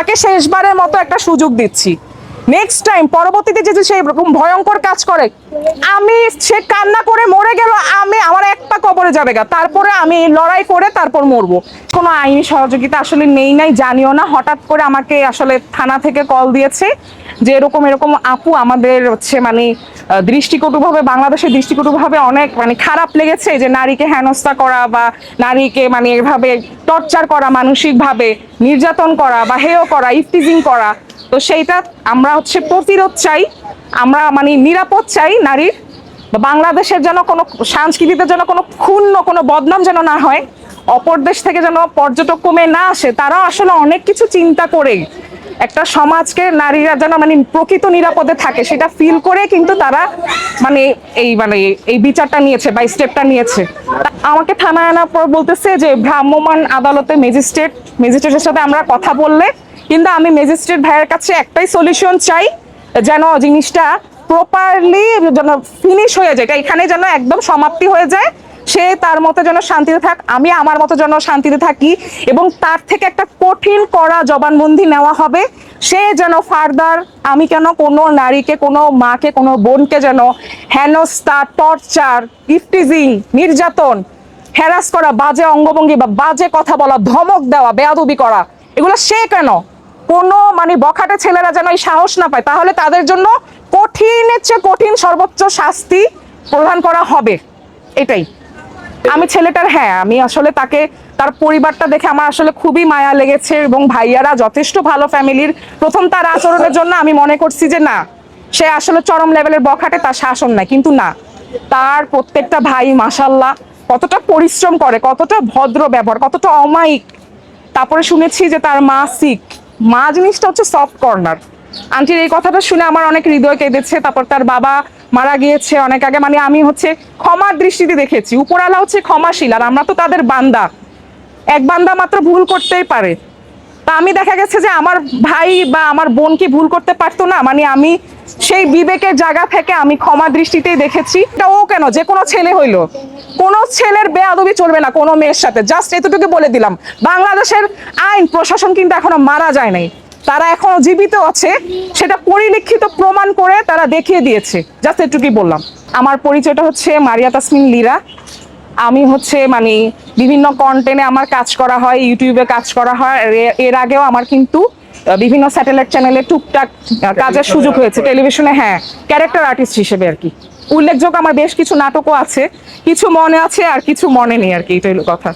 তাকে শেষবারের মতো একটা সুযোগ দিচ্ছি। নেক্সট টাইম পরবর্তীতে যদি সেই রকম ভয়ঙ্কর কাজ করে আমি সে কান্না করে মরে গেল, আমি আমার এক পা কবরে যাবে গা। তারপরে আমি লড়াই করে তারপর মরবো। কোনো আইনি সহযোগিতা আসলে নেই নাই, জানিও না। হঠাৎ করে আমাকে আসলে থানা থেকে কল দিয়েছে যে এরকম এরকম আপু আমাদের হচ্ছে মানে দৃষ্টিকটুভাবে, বাংলাদেশের দৃষ্টিকটুভাবে অনেক মানে খারাপ লেগেছে যে নারীকে হেনস্থা করা বা নারীকে মানে এভাবে টর্চার করা, মানসিকভাবে নির্যাতন করা বা হেয় করা ইফটিজিং করা। তো সেইটা আমরা হচ্ছে প্রতিরোধ চাই। আমরা মানে নিরাপদ চাই নারীর বাংলাদেশের যেন কোনো সংস্কৃতিতে যেন কোনো ক্ষুণ্ণ, কোনো বদনাম যেন না হয়, অপর দেশ থেকে যেন পর্যটক কমে না আসে তারাও আসলে অনেক কিছু চিন্তা করে একটা সমাজকে নারীরা যেন মানে প্রকৃত নিরাপদে থাকে, সেটা ফিল করে কিন্তু তারা মানে এই মানে এই বিচারটা নিয়েছে বা স্টেপটা নিয়েছে। আমাকে থানায় আনার পর বলতেছে যে ভ্রাম্যমাণ আদালতে ম্যাজিস্ট্রেট ম্যাজিস্ট্রেটের সাথে আমরা কথা বললে, কিন্তু আমি ম্যাজিস্ট্রেট ভাইয়ের কাছে একটাই সলিউশন চাই যেন জিনিসটা প্রপারলি যেন ফিনিশ হয়ে যায়। এখানে যেন একদম সমাপ্তি হয়ে যায়। সে তার মতো যেন শান্তিতে থাক, আমি আমার মতো যেন শান্তিতে থাকি এবং তার থেকে একটা কঠিন করা জবানবন্দি নেওয়া হবে। সে যেন ফার্দার, আমি কেন কোনো নারীকে, কোনো মাকে, কোনো বোনকে যেন হেনস্থা, টর্চার ইফটিজিং নির্যাতন হ্যারাস করা, বাজে অঙ্গভঙ্গি বা বাজে কথা বলা, ধমক দেওয়া, বেয়াদবি করা, এগুলো সে কেন? কোনো মানে বখাটে ছেলেরা যেন এই সাহস না পায়, তাহলে তাদের জন্য কঠিনের চেয়ে কঠিন সর্বোচ্চ শাস্তি প্রদান করা হবে। এটাই। আমি ছেলেটার হ্যাঁ আমি আসলে তাকে, তার পরিবারটা দেখে আমার আসলে খুবই মায়া লেগেছে এবং ভাইয়ারা যথেষ্ট ভালো ফ্যামিলির। প্রথম তার আচরণের জন্য আমি মনে করছি যে না, সে আসলে চরম লেভেলের বখাটে, তার শাসন নাই। কিন্তু না, তার প্রত্যেকটা ভাই মাসাল্লাহ কতটা পরিশ্রম করে, কতটা ভদ্র ব্যবহার, কতটা অমায়িক। তারপরে শুনেছি যে তার মা সিক মা জিনিসটা হচ্ছে সফট কর্নার আন্টির এই কথাটা শুনে আমার অনেক হৃদয় কেঁদেছে, তারপর তার বাবা মারা গিয়েছে অনেক আগে। মানে আমি হচ্ছে ক্ষমার দৃষ্টিতে দেখেছি, উপরালা হচ্ছে ক্ষমাশীল, আর আমরা তো তাদের বান্দা। এক বান্দা মাত্র ভুল করতেই পারে। তা আমি দেখা গেছে যে আমার ভাই বা আমার বোন কি ভুল করতে পারতো না? মানে আমি সেই বিবেকের জায়গা থেকে আমি ক্ষমা দৃষ্টিতেই দেখেছি। ও কেন? যে কোনো ছেলে হইল। কোনো ছেলের বেয়াদবি চলবে না কোনো মেয়ের সাথে। জাস্ট এতটুকু বলে দিলাম। বাংলাদেশের আইন, প্রশাসন কিন্তু এখনও মারা যায় নাই। তারা এখনও জীবিত আছে। সেটা পরিলক্ষিত প্রমাণ করে তারা দেখিয়ে দিয়েছে। জাস্ট এটুকুই বললাম। আমার পরিচয়টা হচ্ছে মারিয়া তাসমিন লীরা। আমি হচ্ছে মানে বিভিন্ন কন্টেন্টে আমার কাজ করা হয় ইউটিউবে কাজ করা হয়। এর আগেও আমার কিন্তু বিভিন্ন স্যাটেলাইট চ্যানেলে টুকটাক কাজের সুযোগ হয়েছে। টেলিভিশনে হ্যাঁ ক্যারেক্টার আর্টিস্ট হিসেবে আর কি। উল্লেখযোগ্য আমার বেশ কিছু নাটকও আছে। কিছু মনে আছে আর কিছু মনে নেই আর কি এটাই হলো কথা।